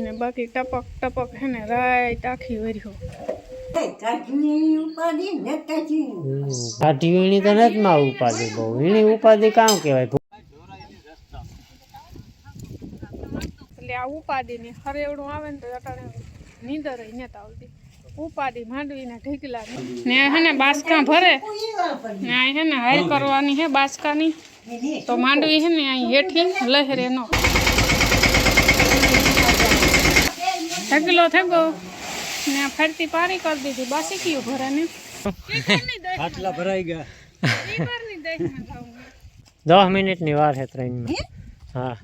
ને બાકી ટપક ટપક હે ને રાઈટ આખી વર્યો કાઢી વીણી તો નથી માં ઉપાધિ બહુ. વીણી ઉપાધિ કામ કહેવાય? એટલે આ ઉપાધિ ની હરેવડું આવે ને તો અટાણે નીંદર નત આવતી. ઉપાધિ માંડવીના ઢીકલા ને. હે ને બાસકા ભરે. ને હે ને હાલ કરવાની હે બાસકાની. તો માંડવી હે ને અહીં હેઠી લહેરે નો થેગલો થેગો ને ફરતી પારી કરી દીધી. બાસી કયું ભરાને. આટલા ભરાઈ ગયા. દસ મિનિટની વાર છે ટ્રેનમાં હા?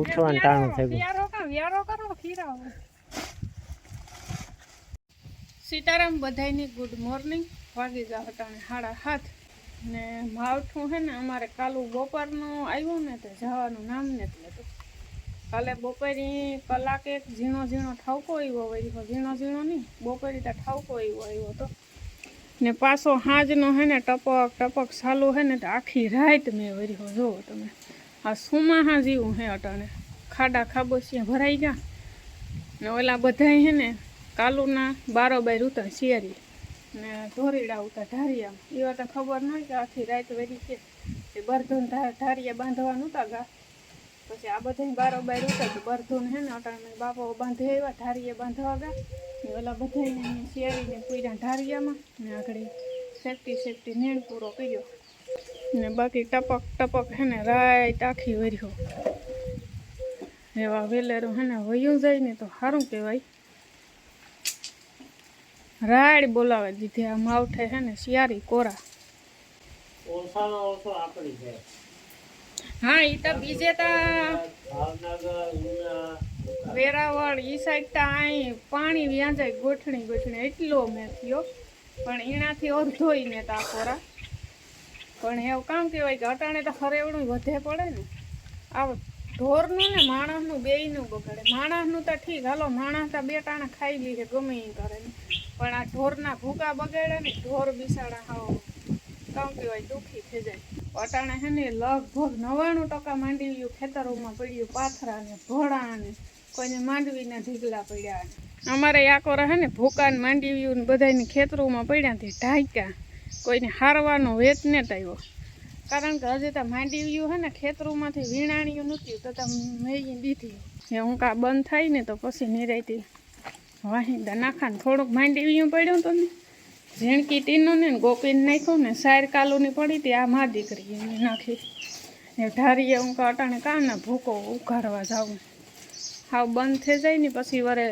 ઉઠવાનું ટાણું થઈ ગયું. વ્યારો કરો ખીરાઓ સીતારામ બધાને ગુડ મોર્નિંગ વાગી જાવ હટાણે હાડા હાથ. ને માવઠું હે ને અમારે કાલુ બપોરનું આવ્યું ને તે જવાનું નામ ને લેતું. કાલે બપોરી કલાકે એક ઝીણો ઝીણો ઠાવકો આવ્યો હોય ઝીણો ઝીણો નહીં, બપોરી તો ઠાવકો આવ્યો આવ્યો તો. ને પાછો હાજનો હે ને ટપક ટપક ચાલુ હે ને તો આખી રાત મેં વર્યો જોવો તમે. આ સુમાહા જેવું હે અટાણે. ખાડા ખાબોચિયા ભરાઈ ગયા. ને ઓલા બધાય હે ને કાલુના બારોબાર ઉતા શિયારી ને ધોરીડા ઉતા ધારિયા એવા તો ખબર ન હોય કે આખી રાત વેરી છે એ બરધૂન ધારિયા બાંધવાનું નહોતા ગા. પછી આ બધા બારોબાર ઉતર તો બરધૂન હે ને અટાણે બાપો બાંધે આવ્યા ઢારીએ બાંધવા ગયા ને ઓલા બધાને શેરીને પૂર્યા ઢારિયામાં ને આગળ સેફટી સેફટી નેણ પૂરો કર્યો. ને બાકી ટપક ટપક હે ને રાત આખી વર્યો. એવા વેલેરું હે ને વયું જાય ને તો સારું કહેવાય. રાડ બોલાવે દીધી આ માવઠે હે ને શિયારી કોરા. ઓછામાં ઓછો આપણી છે. હા એ તો બીજે તો વેરાવળ, ઈ સાઈડ તો અહીં પાણી વ્યાંજાય ગોઠણી ગોઠણી, એટલો મેં થયો. પણ એનાથી અડધો ને તા કોરા પણ એવું કામ કહેવાય કે અટાણે તો ખરેવડું વધે પડે ને. આ ઢોરનું ને માણસનું બેયનું બગડે. માણસનું તો ઠીક, હાલો, માણસ તો બે ટાણા ખાઈ લે છે, ગમે એ કરે પણ આ ઢોરના ભૂકા બગાડે ને, ઢોર બિસાડા હાવ, કામ કહેવાય, દુઃખી થઈ જાય. અટાણે હે ને લગભગ નવ્વાણું ટકા માંડવીયું ખેતરોમાં પડ્યું, પાથરા ને ભોળા ને કોઈને માંડવીના ઢીકલા પડ્યા અમારે યાકોરા હે ને ભૂકા ને માંડવીયું ને બધાની ખેતરોમાં પડ્યા તે ઢાંક્યા, કોઈને હારવાનો વેત ને આવ્યો કારણ કે હજી તો માંડવીયું હે ને ખેતરોમાંથી વીણાણીયું નહોતું, તો તમે મેગી દીધી. એ હું કા બંધ થાય ને તો પછી નિરાયતી વાહી નાખા ને થોડુંક માંડવીયું પડ્યું તો ને. ઝીણકી ટીનું ને ગોપીને નાખ્યું ને સાર કાલુની પડી હતી, આ મા દીકરી એને નાખી. ને ઢારીએ હું કા અટાણે ને ભૂકો ઉઘાડવા જાઉં? હાવ બંધ થઈ જાય ને, પછી વરે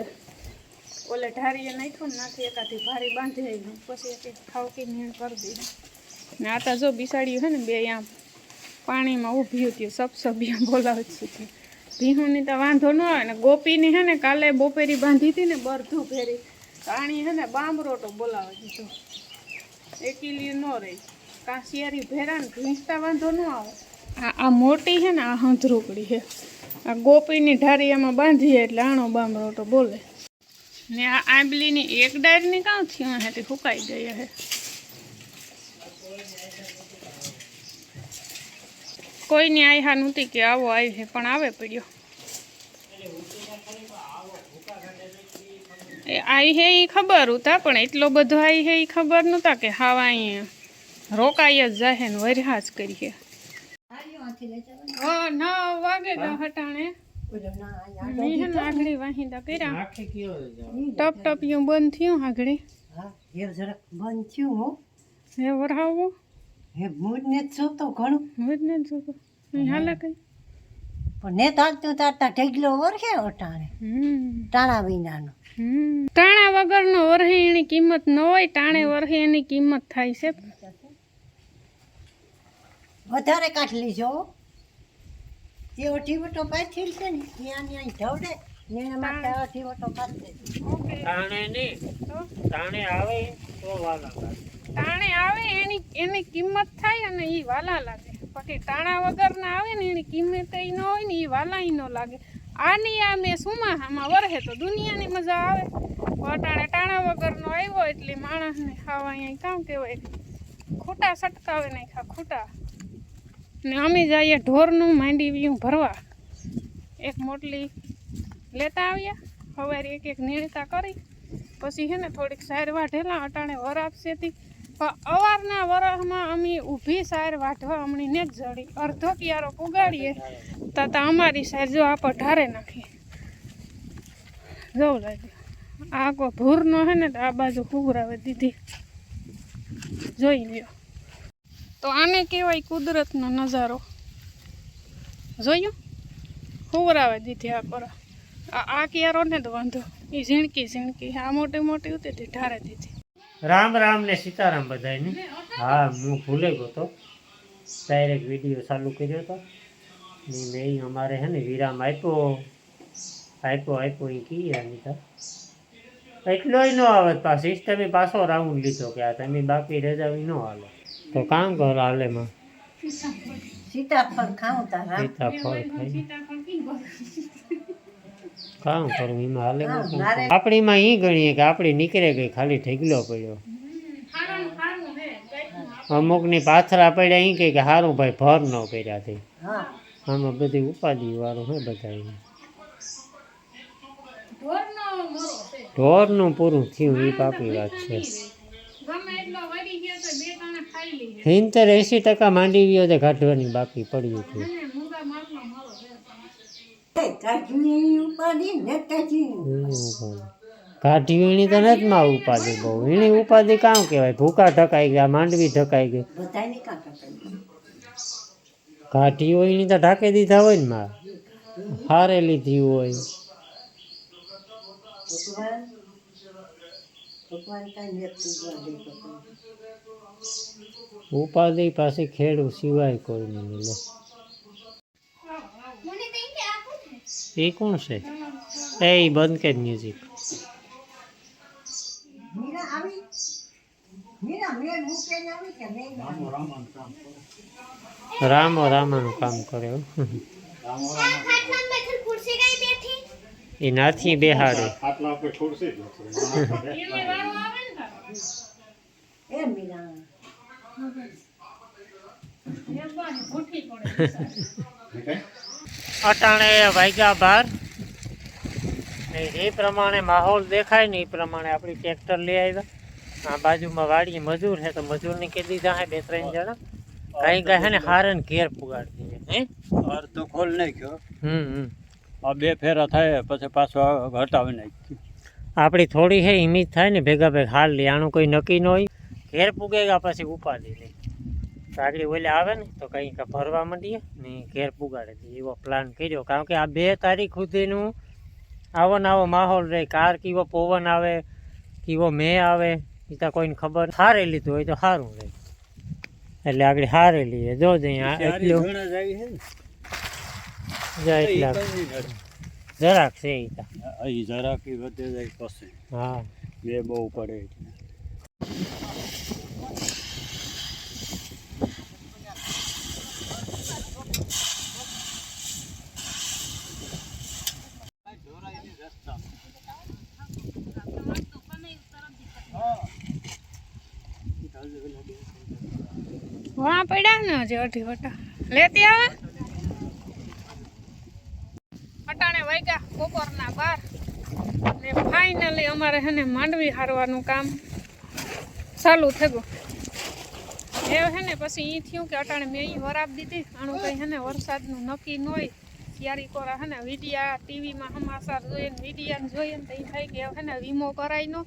ઓલે ઢારીએ નાખ્યું ને, નાખી એકાથી ભારી બાંધી આવી પછી એક ખાવકી નીણ કરી દીધી. ને આ તો જો બિસાડ્યું હે ને બે, આમ પાણીમાં ઊભી હતી સબસબિયા બોલાવે છે ભીહુની તો વાંધો ન આવે ને, ગોપીની હે ને કાલે બપોરી બાંધી હતી ને બરધું ફેરી પાણી હે ને બામરોટો બોલાવે દીધો એકીલી ન રહી. કાંસિયારી ભેરા ને ભીંસતા વાંધો ન આવે. આ આ મોટી છે ને, આ હંધરૂકડી છે. આ ગોપીની ઢારિયામાં બાંધીએ એટલે આણો બામરોટો બોલે. ને આ આંબલીની એક ડાયરની કાં થયું? હેથી ફૂકાઈ ગઈ હે કોઈની આયહા નહોતી કે આવો આવી છે પણ આવે પડ્યો. એ આવી હે એ ખબર હતા પણ એટલો બધો આવી હે એ ખબર નહોતા કે હાવા અહીંયા રોકાઈ જ જાહે ને વરહા જ કરીએ. ઓ નવ વાગે હટાણે. નહીં વાહી દા કર્યા. ટપ ટપિયું બંધ થયું આગળી. બંધ થયું હો. હે વરહાવું? હે મૂડ ને જોતો ઘણું. હું જ જોતો. હાલે કઈ? પણ ને તારતું તારતા ઢગલો વરખે અટાણે હમ. ટાણા વિનાનો. ટાણા વગરનો વરહે એની કિંમત ન હોય ટાણે વરહે એની કિંમત થાય છે. વધારે કાઢ લીજો એ અઢી પાછી છે ને ત્યાં ત્યાં ઢવડે માટે પાછી નહીં આવે તો વાલા લાગે. ટાણે આવે એની એની કિંમત થાય અને એ વાલા લાગે. પછી ટાણા વગરના આવે ને એની કિંમત ન હોય ને એ વાલા ન લાગે. આની આ મેં સુમાહામાં વરહે તો દુનિયાની મજા આવે. અટાણે ટાણા વગરનો આવ્યો એટલે માણસને ખાવા અહીંયા કામ કહેવાય. ખૂટા સટકાવે નહીં ખા ખૂટા. ને અમે જઈએ ઢોરનું માંડી વ્યું ભરવા. એક મોટલી લેતા આવ્યા. સવારે એક એક નીળતા કરી. પછી છે ને થોડીક સાર વાઢેલા અટાણે વર આપશે અવારના વરસમાં અમે ઊભી સાર વાઢવા અમણીને જ જડી. અડધો કિયારો પુગાડીએ તો અમારી સાર જો આ ઢારે નાખી જવું લાગ્યું. આ કોઈ ભૂરનો હે ને તો આ બાજુ કુગરાવે દીધી. જોઈ લ્યો. તો આને કહેવાય કુદરતનો નજારો. જોયું? હુવરાવે દીધી આ કોરા આ કિયારો ને તો વાંધો. એ ઝીણકી ઝીણકી, આ મોટી મોટી ઉતરી ઢારે દીધી. રામ રામ ને સીતારામ બધાને હા હું ભૂલે ગયો તો. ડાયરેક્ટ વીડિયો ચાલુ કર્યો હતો ને મેં અમારે હે ને વિરામ આપ્યો. આપ્યો આપ્યો એ કી અનિતા એટલો ન આવે પાછી. તમે પાછો રાઉન્ડ લીધો કે આ તમે બાકી રજાવી ન હાલે. તો કામ કરો હાલેમાં સીતાફળ. ખાઉં તારા. સીતાફળ ખાઈ. કામ કરું એમાં હાલે આપણીમાં ઈ ગણીએ કે આપણી નીકળે ગઈ ખાલી ઢગલો પડ્યો. અમુકની પાથરા પડ્યા એ કે સારું ભાઈ ભર ન કર્યા તે આમાં બધી ઉપાધિ વાળું હે બધા ઢોરનું પૂરું થયું એ પાપી વાત છે. સિત્તેર એંસી ટકા માંડવીઓ તે કાઢવાની બાકી પડ્યું હતું એ કાઢી વીણી તો નથી માં ઉપાધિ બહુ. વીણી ઉપાધિ કામ કહેવાય? ભૂકા ઢકાઈ ગયા માંડવી ઢકાઈ ગઈ. કાઢી હોય તો ઢાંકી દીધા હોય ને માં? હારે લીધી હોય. ઉપાધિ પાસે ખેડૂ સિવાય કોઈ નહીં એ કોણ છે? એ ઈ બંધ કે મ્યુઝિક રામો રામાનું કામ કરે. એ નાથી બેહાડે. એ અટાણે વાગ્યા બાર. એ પ્રમાણે માહોલ દેખાય ને એ પ્રમાણે આપણી ટ્રેક્ટર લઈ આવ્યા. આ બાજુમાં વાડી મજૂર છે તો મજૂરને કહી દીધા હે બે ત્રણ જણા. કઈ કઈ હે ને હારન ઘેર પુગાડી દીધે હે? તો ખોલ નાખ્યો. હમ હમ. આ બે ફેરા થાય પછી પાછો હટાવી નાખ્યું. આપણી થોડી હે હિમીત થાય ને ભેગા ભેગ હાલ લે. આનું કોઈ નક્કી ન હોય. ઘેર પૂગેગા પછી ઉપાડી લે. તો આગળ ઓલે આવે ને તો કંઈક ભરવા માંડીએ ને ઘેર પુગાડી દઈએ. એવો પ્લાન કર્યો. કારણ કે આ બે તારીખ સુધીનું આવો ને આવો માહોલ રહે. કાર કેવો પવન આવે કેવો મે આવે એ તો કોઈને ખબર હારે લીધું હોય તો સારું રહે. એટલે આગળ હારે લઈએ. જો જ અહીંયા ચારી એટલું જણા જ આવી છે ને. જો એ એટલા કઈ નહીં જરાક છે ઈ તો. નડે. અહીં જરાકી વધે જાય પછી. હા. બે બહુ પડે વાં પડ્યા ને હજી અઢી વટા. લેતી આવે? અટાણે વાગ્યા બપોરના બાર. ને ફાઇનલી અમારે હે ને માંડવી હારવાનું કામ ચાલુ થયું એ હે ને પછી એ થયું કે અટાણે મેં અહીં વરાપ દીધી. આનું કંઈ હે ને વરસાદનું નક્કી ન હોય. ત્યારે કોરા હે ને વિડિયા ટીવીમાં સમાચાર જોઈએ ને વિડિયા જોઈએ ને તો એ થાય કે હે ને વીમો કરાવીનો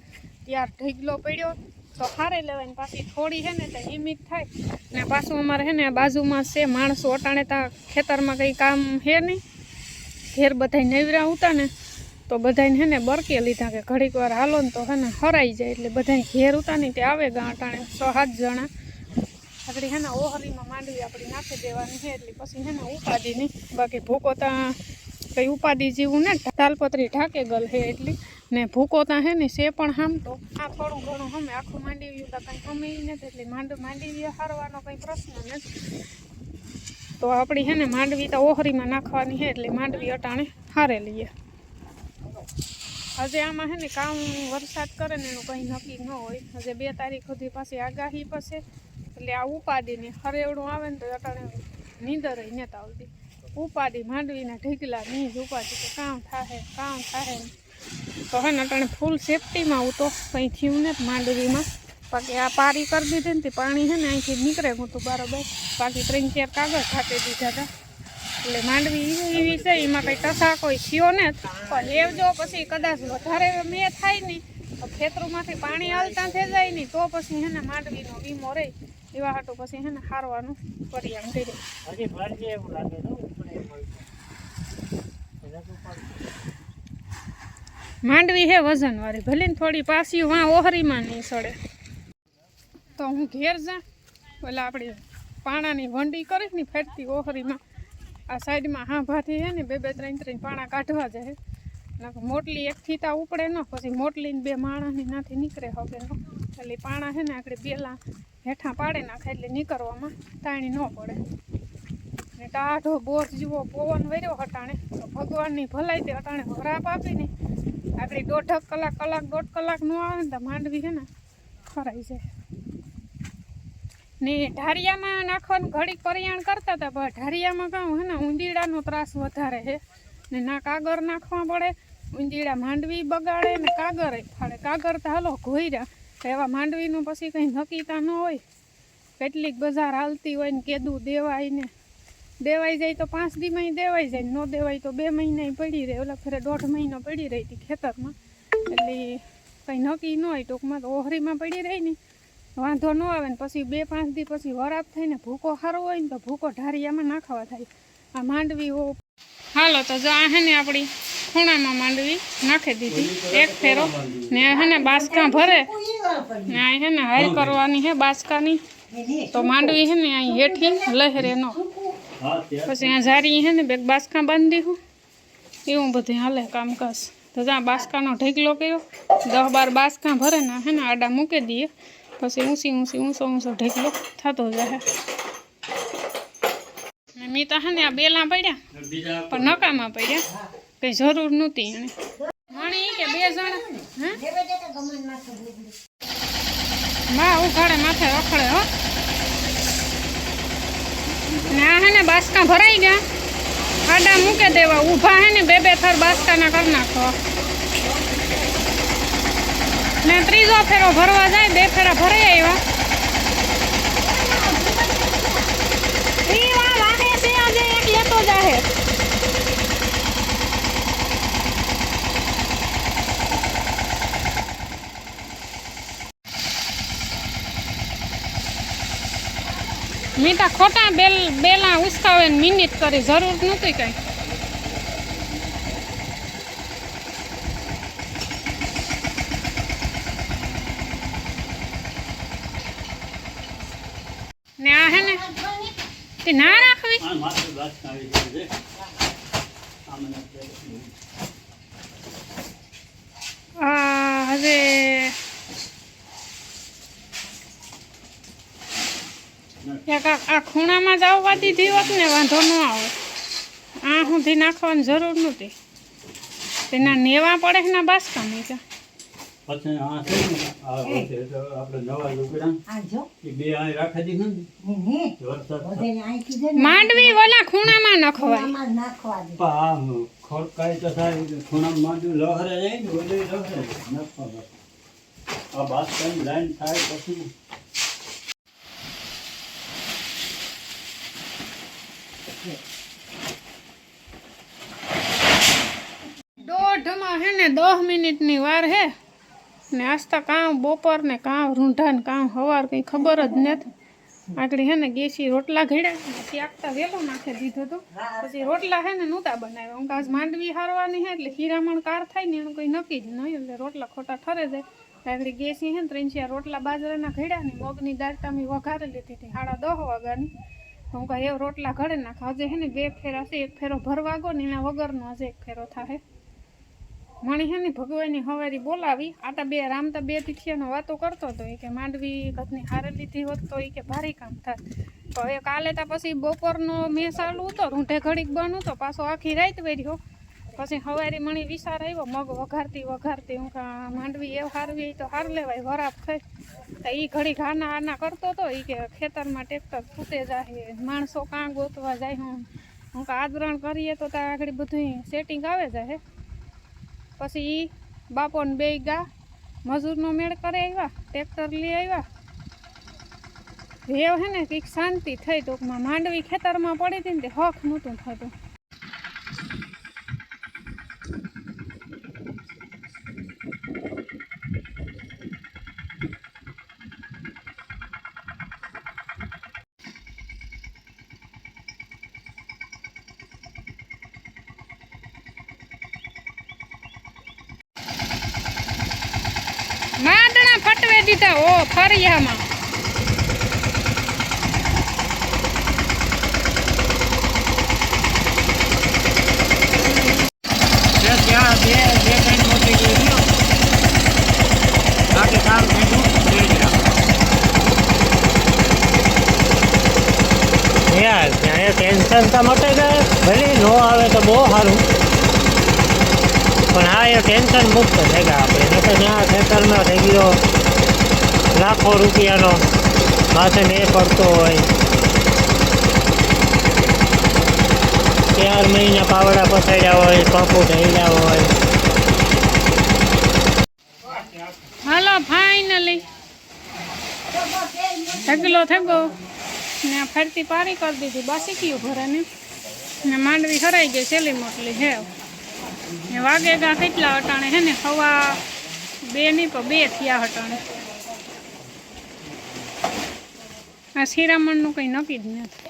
ત્યાર ઢગલો પડ્યો. તો હારે લેવાય પાછી થોડી હે ને તો હિમિત થાય. ને પાછું અમારે છે ને બાજુમાં છે, માણસો અટાણે ત્યાં ખેતરમાં કંઈ કામ છે નહીં. ઘેર બધાય નવરા ઉતા ને, તો બધાને છે ને બરકે લીધા કે ઘડીક વાર હાલો ને તો હે ને હરાઈ જાય એટલે બધાય ઘેર ઉતા નહીં, તે આવે ગા અટાણે છ સાત જણા. આપણી હે ને ઓહરીમાં માંડવી આપણી નાખી દેવાની છે એટલે પછી હે ને ઉપાધિ નહીં. બાકી ભૂકો ત્યાં કંઈ ઉપાધિ જેવું ને, તાલપત્રી ઢાકે ગલ હે એટલી. ને ભૂકો ત્યાં હે ને સે પણ હામતો આ થોડું ઘણું હમે આખું માંડવી તો, કંઈ હમે નથી એટલે માંડ, માંડવી હારવાનો કંઈ પ્રશ્ન નથી. તો આપણી હે ને માંડવી તો ઓહરીમાં નાખવાની છે એટલે માંડવી અટાણે હારે લઈએ. હજે આમાં હે ને કામ વરસાદ કરે ને એનું કંઈ નક્કી ન હોય. હજે બે તારીખ સુધી પાછી આગાહી પછી એટલે આ ઉપાડીને હરેવડું આવે ને તો અટાણે નીંદર નથી આવતી. ઉપાડી માંડવીના ઢીકલા નહીં ઉપાદી કે કામ થાહે કામ થાહે તો હે ને ફૂલ સેફટીમાં હું તો કંઈ થયું ને માંડવીમાં. બાકી આ પારી કરી દીધી ને તે પાણી છે ને અહીંથી નીકળે. હું તો બરાબર બાકી ત્રણ ચાર કાગળ ખાતે દીધા હતા. એટલે માંડવી એવી છે, એમાં કંઈ ટસા કોઈ થયો ને પણ લેવજો પછી કદાચ વધારે મેં થાય ને, તો ખેતરોમાંથી પાણી હાલતા થઈ જાય નહીં તો પછી હે ને માંડવીનો વીમો રહે. એવા હાટું પછી હે ને હારવાનું કરી હજી ભરજે એવું લાગે તો ઉપડે એમ હોય તો. એટલે તો પણ માંડવી હે વજનવાળી. ભલે થોડી પાછી વાં ઓહરીમાં નહીં સડે. તો હું ઘેર જા. ઓલા આપણી પાણાની વંડી કરીશ ને ફેરતી ઓહરીમાં. આ સાઈડમાં હાંભાથી હે ને, બે બે ત્રણ ત્રણ પાણા કાઢવા જાય. ના મોટલી એક ફીતા ઉપડે ન, પછી મોટલીને બે માણાની નાથી નીકળે હવે ન. એટલે પાણા છે ને આપણે બેલા હેઠા પાડે નાખે એટલે નીકળવામાં તાણી ન પડે. ટાઢો બોર જેવો પવન વર્યો હટાણે. તો ભગવાનની ભલાઈ તે હટાણે વરાપ આપીને આપણી દોઢક કલાક કલાક, દોઢ કલાક નો આવે ને તો માંડવી છે ને, ખરાઈ જાય. ને ઢારિયામાં નાખવાનું ઘડીક પરિયાણ કરતા હતા, પણ ઢારિયામાં કહું હે ને ઉંદીડાનો ત્રાસ વધારે છે. ને ના કાગર નાખવા પડે ઉંદીડા માંડવી બગાડે ને કાગર ફાડે. કાગર તો હાલો ઘોઈરા એવા માંડવીનું પછી કંઈ નક્કીતા ન હોય. કેટલીક બજાર હાલતી હોય ને, કેદું દેવાય ને. દેવાઈ જાય તો પાંચ દીમાં દેવાઈ જાય, ન દેવાય તો બે મહિના પડી રહે. ઓલા ફરે દોઢ મહિનો પડી રહી હતી ખેતરમાં. એટલે કંઈ નક્કી ન હોય, ટૂંકમાં તો ઓહરીમાં પડી રહી ને. વાંધો ન આવે ને, પછી બે પાંચ દી પછી વરાપ થઈને ભૂકો સારો હોય ને તો ભૂકો ઢારિયામાં નાખવા થાય. આ માંડવી હો. હાલો, તો જો આ હે ને આપણી ખૂણામાં માંડવી નાખી દીધી. એક ફેરો. ને હેને ને બાસકા ભરે. ને આ હે ને હાલ કરવાની હે બાસકાની. તો માંડવી હે ને અહીં હેઠી લહેરે નો પછી અહીંયા ઝારી હે ને બે બાસકા બાંધી હું. એવું બધું હાલે કામકાજ. તો જ્યાં બાસકાનો ઢેકલો કર્યો. દસ બાર બાસકા ભરે ને હે ને આડા મૂકી દઈએ. પછી ઊંચી ઊંચી ઊંચો ઊંચો ઢેકલો થતો જાય. ને મેં તો હે ને આ બેલા પડ્યા. બીજા પણ નકામાં પડ્યા. કંઈ જરૂર નહોતી એને. મણી કે બે જણા હે? માં ઉઘાડે માથે રખડે હો. ને હે ને બાસકા ભરાઈ ગયા. આડા મૂકે દેવા. ઊભા હે ને બે બે થર બાસકાના કરી નાખો. ને ત્રીજો ફેરો ભરવા જાય, બે ફેરા ભરાઈ આવ્યા. ઈ વા વાહે છે, આજે મીઠા ખોટા બેલ બેલા ઉસકાવે મિનિટ કરી જરૂર નહોતી કઈ. ને આ હે ને, તે રાખવી આ માથે બાદ આવી જાય છે આ મને આ હવે એક આ આ ખૂણામાં જ આવવા દીધી હોત ને વાંધો ન આવે. આ સુધી નાખવાની જરૂર નહોતી. તેના નેવા પડે ને બાસકા નહીં પછી આ છે ને આપણે નવા લુગડા. બે રાખી દીધું ને. માંડવી ઓલા ખૂણામાં નખવાય. નાખવા દે. ખોડકાઈ તો થાય ખૂણામાં માંડ્યું લહરે જાય ને ઓલે લહરે નફા બસ આ બાસ્કાની લાઈન થાય પછી દોઢમાં હે ને દસ મિનિટની વાર હે. ને આસ્તા કામ બપોર ને કામ રૂંઢા ને કામ હવાર કંઈ ખબર જ નથી. આગળ હે ને ગેસી રોટલા ઘડ્યા. પછી આગતા વેલો નાખી દીધો તો. પછી રોટલા હે ને નહોતા બનાવ્યા. હું આજ માંડવી હારવાની હે એટલે હીરામણ કાર થાય ને એનું કંઈ નક્કી જ નહીં. એટલે રોટલા ખોટા ઠરે જાય. આગળ ગેસી હે ને ત્રણ રોટલા બાજરાના ઘડ્યા ને મગની દાળ તમે વઘારી લીધી હતી સાડા દહ વાગ્યાની. હું કહું રોટલા ઘડે નાખા. હજે હે ને બે ફેરા છે. એક ફેરો ભરવા ગો ને એના વગરનો હજે એક ફેરો થાય મણી હે ને ભગવાનની હવારી બોલાવી. આટા બે રામતા બે તીઠિયાનો વાતો કરતો હતો. કે માંડવી ઘરની હારે લીધી હોત તો એ કે ભારે કામ થાય તો હવે કાલે તા પછી બપોરનો મેં ચાલુ હતો, રૂંઢે ઘડીક બનવું તો પાછો આખી રાત વેર્યો પછી હવારી મણી વિચાર આવ્યો, મગ વઘારતી વઘારતી. હું કા માંડવી એ હારવી તો હાર લેવાય, વરાપ થઈ તો એ ઘડીક હાના હાના કરતો હતો. એ કે ખેતરમાં ટ્રેક્ટર ફૂટે જાય માણસો કાં ગોતવા જાય હું. હું કા આદરણ કરીએ તો ત્યાં આગળ બધું સેટિંગ આવે છે પછી એ બાપોને બે ગા મજૂરનો મેળ કરે આવ્યા ટ્રેક્ટર લઈ આવ્યા. રેવ હે ને, કંઈક શાંતિ થઈ ટૂંકમાં. માંડવી ખેતરમાં પડી હતી ને તે હખ નહોતું થતું માંડણા ફટવે દીધા ઓ ફરિયામાં બે ત્યાં બે બે ત્રણ મોટી ગઈ ગયો બાકી કામ થયું બે ગયા યાર ત્યાં ફરિયામાં ટેન્શન તો મટે જાય ભલે ન આવે તો બહુ સારું. પણ હા એ ટેન્શન મુક્ત થઈ ગયા આપણે. તો ત્યાં ખેતરમાં થઈ ગયો. લાખો રૂપિયાનો માથે ને પડતો હોય. ચાર મહિના પાવડા પસાડ્યા હોય, પંપો ઢળ્યા હોય. હાલો ફાઇનલી ઢગલો થગો ને ફરતી પારી કરી દીધી. બાસી ગયું ભરાને ને માંડવી હરાઈ ગઈ સેલી મોટલી, હે. ને વાગે ગા કેટલા અટાણે, હે ને, હવા બે નહીં, પણ બે થયા હટાણે આ શિરામણનું કંઈ નક્કી જ નથી.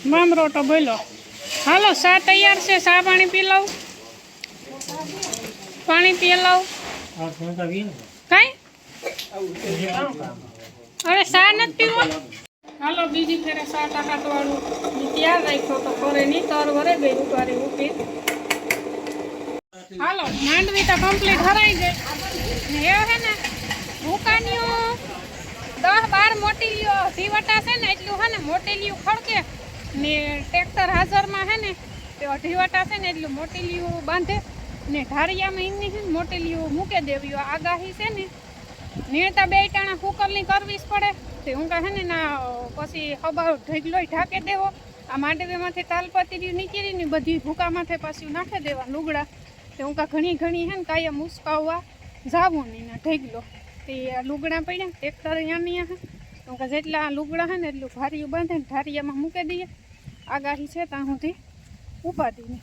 આગળ ભાઈ આગળ તું ઊભો રહે તો. જાળી પાસે કરીને નાખ દે. પેલું કામ ઘટાય તો કાઢી દે તો એટલે ટીંગ ગઈ. એ જે કઈ નહીં લગાવે. લઈ જાઓ તો ગવન પાવડર મામ રોટો બોલો હાલો, સા તૈયાર છે સા પાણી પી લઉં પાણી પી લઉં કાંઈ અરે, સા નથી પીવો હાલો, બીજી ફેરે સા ટાકાટ વાળું તૈયાર રાખ્યો તો ફરે નહીં તર વરે બે ઉતારી ઉપી હાલો, માંડવી તો કમ્પ્લીટ હરાઈ ગઈ એ હે ને, ભૂકાનીઓ દસ બાર મોટી લીઓ સીવટા છે ને, એટલું હે ને મોટી લીઓ ખડકે ને ટ્રેક્ટર હાજરમાં હે ને તે અઢીવટા છે ને એટલું મોટેલીઓ બાંધે ને ઢારિયામાં એમની છે ને મોટીલીયું મૂકે દેવી. આગાહી છે ને, નીણતા બે ટાણા કુકરની કરવી જ પડે. તે હું કહે ને ના, પછી ખબર ઢગલોય ઢાંકે દેવો. આ માંડવીમાંથી તાલપતી રહ્યું નીકળી ને બધી ભૂકામાંથી પાછું નાખી દેવા લુગડા. તે હું કા ઘણી ઘણી હે ને કાયમ ઉસકાવવા જાવું નહીં ને ઢગલો તે લુગડા પડ્યા, ટ્રેક્ટર અહીંયા હે તો કે જેટલા લુગડા હે ને એટલું ધારિયું બાંધે ને ધારિયામાં મૂકી દઈએ. આગાહી છે ત્યાં સુધી નહીં.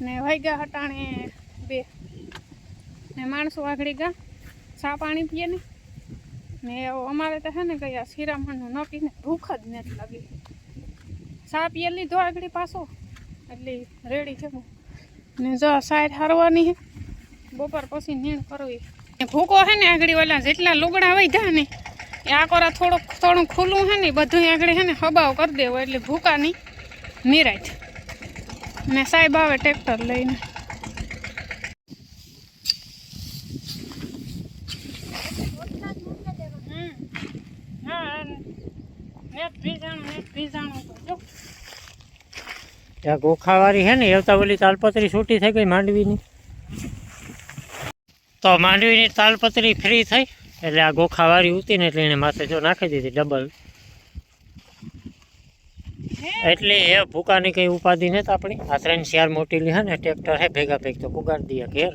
ને વાગ્યા હટાણે બે. ને માણસો આગળ ગા ચા પાણી પીએ ને. ને અમારે તો હે ને આ શિરામણનું ન પીને ભૂખ જ નથી લાગી. ચા પીએ લીધો આગળ પાછો. એટલે રેડી છે ને જો સાઈડ હારવાની હે. બપોર પછી નીણ કરવી. ભૂકો હે ને આગળ ઓલા જેટલા લુગડા વધ્યા ને એ આ કોરા થોડુંક થોડું ખુલ્લું હે ને બધું આગળ હે ને, હબાવ કરી દેવો, એટલે ભૂકા નહીં નિરાય ને સાહેબ આવે ટ્રેક્ટર લઈને. હમ. હા નેટ ભીજાણું નેટ ભીજાણું તો જો. ત્યાં ગોખાવાળી છે ને, એવતા ઓલી તાલપત્રી છૂટી થઈ ગઈ માંડવીની. તો માંડવીની તાલપત્રી ફ્રી થઈ? એટલે આ ગોખાવાળી ઉતી ને એટલે એને માથે જો નાખી દીધી ડબલ એટલે એ ભૂકાની કંઈ ઉપાધિ નથી આપણી. આ ત્રણ ચાર મોટીલી હે ને ટ્રેક્ટર હે ભેગા ભેગ તો પુગાડી દઈએ ઘેર.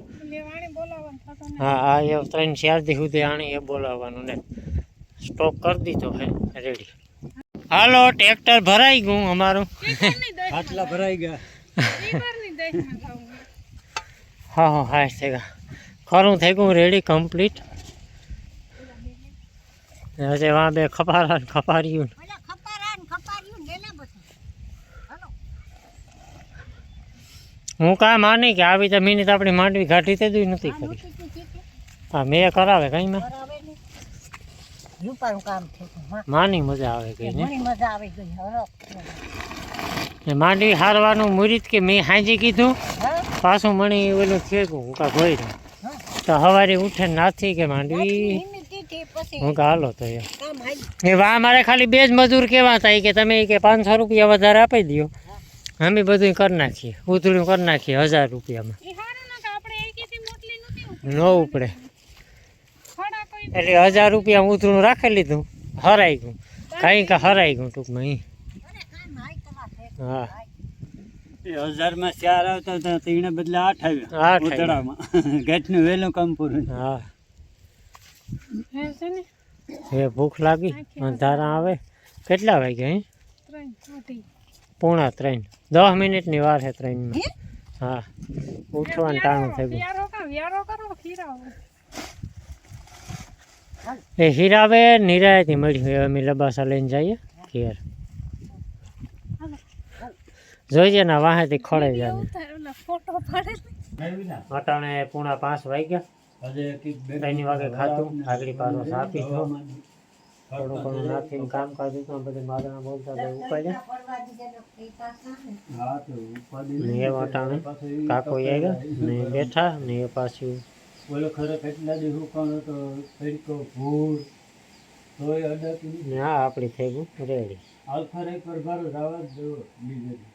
હા આ એ ત્રણ શિયાર દી સુધી આણી એ બોલાવવાનું ને. સ્ટોક કરી દીધો હે રેડી હાલો ટ્રેક્ટર ભરાઈ ગયું અમારું. આટલા ભરાઈ ગયા. હું. હા હા હા થઈ ગયા. ખરું થઈ ગયું રેડી કમ્પ્લીટ હજે વા બે ખપારા ખપાર્યું. હું કાં માની કે આવી તો મિનિટ આપણી માંડવી ઘાટી તે દઈ નથી કરી હા મેં કરાવે કઈ માં. માની મજા આવે ગઈ ને મજા આવી ગઈ. માંડવી હારવાનું મુરીત કે મેં હાજી કીધું? પાછું મણી ઓલું થયું હું કાંઈ હા. તો સવારે ઉઠે નાથી કે માંડવી? હું કા હાલો તો એ. વા મારે ખાલી બે જ મજૂર કેવા થાય કે તમે કે પાંચસો રૂપિયા વધારે આપી દો અમે બધું કરી નાખીએ ઉતળ્યું કરી નાખીએ હજાર રૂપિયામાં. ના ઉપડે. એટલે હજાર રૂપિયા ઉતળું રાખી લીધું હરાઈ ગયું. કાંઈ કા હરાઈ ગયું ટૂંકમાં અહીં હા. એ હજારમાં ચાર આવતા હતા તો એને બદલે આઠ આઠ આવ્યા. વહેલું કામ પૂરું હા. હે છે ને એ ભૂખ લાગી અંધારા આવે? કેટલા વાગ્યા હે? ત્રણ મોટી પોણા ત્રણ. દસ મિનિટની વાર છે ત્રણમાં. હે? હા. ઉઠવાનું ટાણું થઈ ગયું વ્યારો કા? વ્યારો કરો ખીરાઓ એ હીરાવે નિરાયથી મળ્યું હવે અમે લબાસા લઈને જઈએ. ઘેર. જોઈએ ને વાહેથી ખોળાઈ જાય ઓલા ફોટો પાડે. અટાણે પૂણા પાંચ વાગ્યા. ત્રણ વાગે ખાતું આગળી પાછો સાપી છો થોડું ઘણું નાખીને કામ કાઢ્યું તો બધે મારા બોલતા હતા ઉપાડ્યા ને એ અટાણે કાકો આવ્યા ને બેઠા ને એ પાછું ઓલો ખરો કેટલા દી હુકાણો તો તડકો ભૂર તોય અડક ને આ આપણી થઈ ગયું રેડી આલ્ફા એક પર ભારો રાવા જ બીજે દી.